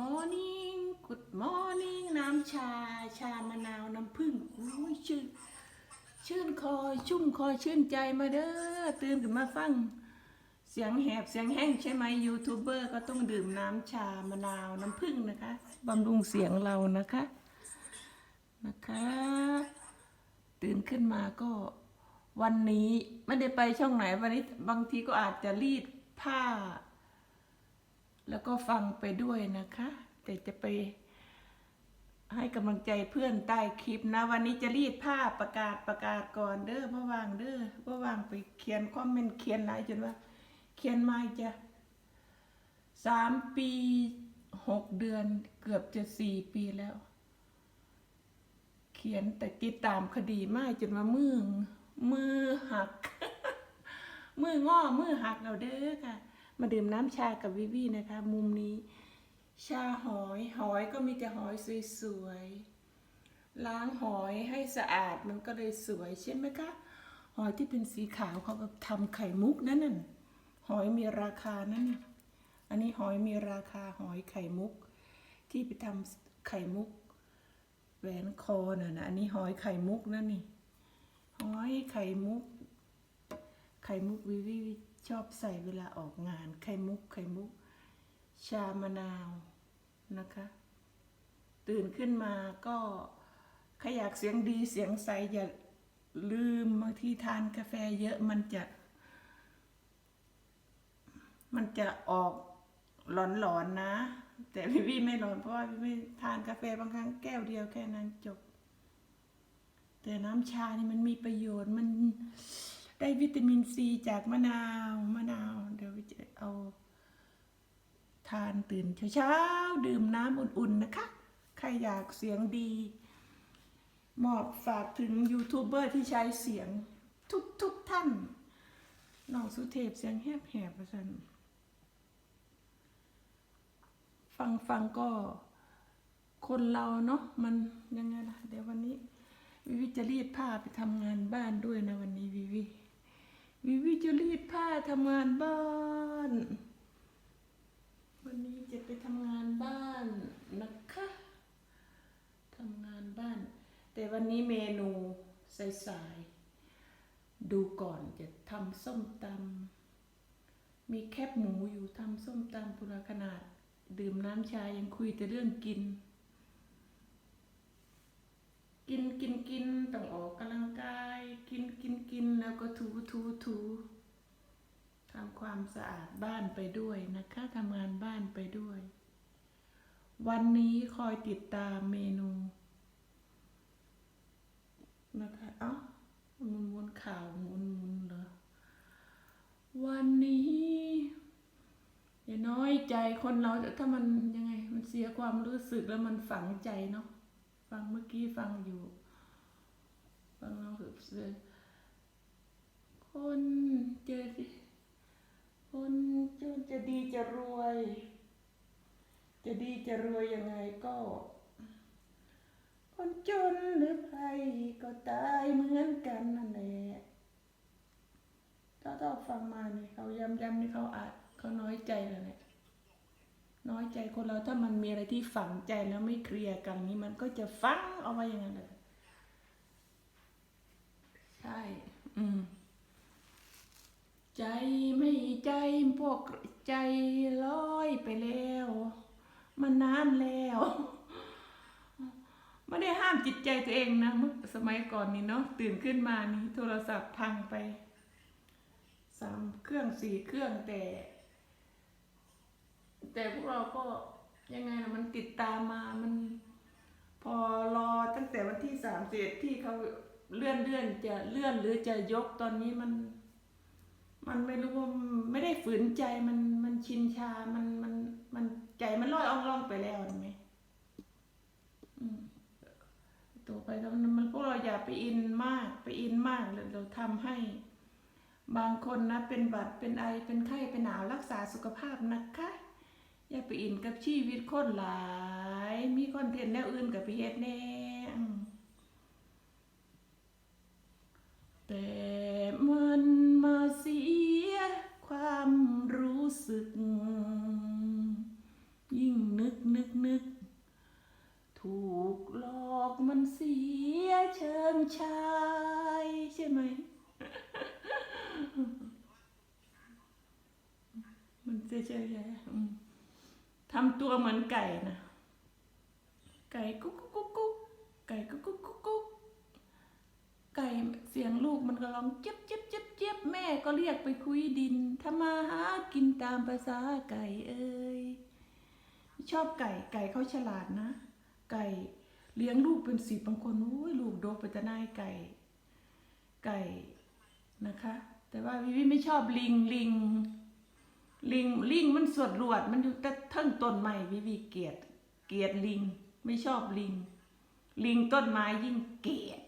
morning good morning น้ำชา ชามะนาวน้ำผึ้งอุ้ยชื่นชื่นคอชุ่มคอชื่นใจมาเด้อตื่นขึ้นมาฟัง เสียงแหบเสียงแห้งใช่ไหมยูทูบเบอร์ก็ต้องดื่มน้ำชามะนาวน้ำผึ้งนะคะบำรุงเสียงเรานะคะนะคะ ตื่นขึ้นมาก็วันนี้ไม่ได้ไปช่องไหนวันนี้บางทีก็อาจจะรีดผ้า แล้วก็ฟังไปด้วยนะคะ แต่จะไปให้กำลังใจเพื่อนใต้คลิปนะ วันนี้จะรีดผ้าประกาศประกาศก่อนเด้อเพราะวางเด้อเพราะวางไปเขียนคอมเมนต์เขียนหลายจนว่า เขียนมาจะสามปีหกเดือนเกือบจะสี่ปีแล้ว เขียนแต่ติดตามคดีมากจนว่ามือมือหัก มือง้อมือหักเราเด้อค่ะ มาดื่มน้ำชากับวิวีนะคะ มุมนี้ชาหอยหอยก็มีแต่หอยสวยๆล้างหอยให้สะอาดมันก็เลยสวยใช่ไหมคะหอยที่เป็นสีขาวเขาแบบทำไข่มุกนั่นน่ะหอยมีราคานั่นน่อันนี้หอยมีราคาหอยไข่มุก ที่ไปทำไข่มุกแหวนคอน่ะนะอันนี้หอยไข่มุกนั่นนี่หอยไข่มุก ไข่มุกวิวิ ชอบใส่เวลาออกงาน ไข่มุกไข่มุก ชามะนาวนะคะ ตื่นขึ้นมาก็ใครอยากเสียงดีเสียงใสอย่าลืมบางทีทานกาแฟเยอะมันจะ มันจะออกหลอนๆนะแต่พี่พี่ไม่หลอนเพราะว่าพี่พี่ทานกาแฟบางครั้งแก้วเดียวแค่นั้นจบ แต่น้ำชานี่มันมีประโยชน์มัน ได้วิตามินซีจากมะนาวมะนาว เดี๋ยวจะเอาทานตื่นเช้าๆดื่มน้ำอุ่นๆนะคะ ใครอยากเสียงดีมอบฝากถึงยูทูบเบอร์ที่ใช้เสียงทุกทุกๆท่านน้องสุเทพเสียงแหบแหบประสันฟังฟังก็คนเราเนาะมันยังไงล่ะ เดี๋ยววันนี้ วิวิจะรีดผ้าไปทำงานบ้านด้วย วิวิจะรีดผ้าทำงานบ้าน วันนี้จะไปทำงานบ้านนะคะทำงานบ้าน แต่วันนี้เมนูสายๆดูก่อนจะทำส้มตำมีแคบหมูอยู่ทำส้มตำพุราขนาด ดื่มน้ำชายังคุยแต่เรื่องกิน กินกินกินต้องออกกำลังกาย กินกินกินแล้วก็ถูถูถูทำความสะอาดบ้านไปด้วยนะคะทำงานบ้านไปด้วย วันนี้คอยติดตามเมนูนะคะเอ้ามุนวนข่าวมุนมุนเหรอวันนี้อย่าน้อยใจคนเราถ้ามันยังไง มันเสียความรู้สึกแล้วมันฝังใจเนาะ ฟังเมื่อกี้ฟังอยู่ ฟังเราสึกเสียคนจะคนจนจะดีจะรวย จะดีจะรวยยังไงก็ คนจนหรือใครก็ตายเหมือนกันนั่นแหละถ้าเราฟังมาเนี่ยเขาย้ำๆนี่เขาอาจเขาน้อยใจแล้วเนี่ย น้อยใจคนเราถ้ามันมีอะไรที่ฝังใจแล้วไม่เคลียร์กันนี้มันก็จะฟังเอาไว้อย่างนั้นเลยใช่ อืม ใจไม่ใจพวกใจลอยไปแล้ว มันนานแล้วไม่ได้ห้ามจิตใจตัวเองนะเมื่อสมัยก่อนนี่เนาะตื่นขึ้นมานี่โทรศัพท์พังไปสามเครื่องสี่เครื่องแต่ แต่พวกเราก็ยังไงนะมันติดตามมามัน พอรอตั้งแต่วันที่สามสิบที่เขาเลื่อนเลื่อนจะเลื่อนหรือจะยกตอนนี้มัน มันไม่รู้ว่าไม่ได้ฝืนใจมันมันชินชา มันมันมันใจมันลอยอ่องล่องไปแล้วเห็นไหมต่อไปแล้วมันพวกเราอย่าไปอินมากไปอินมากเราเราทำให้ บางคนนะเป็นบัดเป็นไอเป็นไข้เป็นหนาวรักษาสุขภาพนะคะ อย่าไปอินกับชีวิตคนหลาย มีคอนเทนต์แนวอื่นกับไปเฮ็ดแน่แต่มันมาเสียความรู้สึก ยิ่งนึกนึกนึก ถูกหลอกมันเสียเชิงชายใช่ไหม มันเสียชิงชายอืม ตัวเหมือนไก่นะ ไก่กุ๊กกุ๊กกุ๊กกุ๊กไก่กุ๊กกุ๊กกุ๊กกุ๊กไก่เสียงลูกมันก็ร้องเจ็บเจ็บเจ็บเจ็บแม่ก็เรียกไปคุยดินทำมาหากินตามภาษาไก่เอ้ยชอบไก่ไก่เขาฉลาดนะ ไก่เลี้ยงลูกเป็นสิบบางคนโอ้ยลูกโดกไปแต่นายไก่ ไก่นะคะ แต่ว่าวิวิไม่ชอบลิงลิง ลิงลิงมันสวดรวด มันอยู่แต่เทั้งต้นไม้วิวีเกียด เกียดลิง ไม่ชอบลิง ลิงต้นไม้ยิ่งเกลียด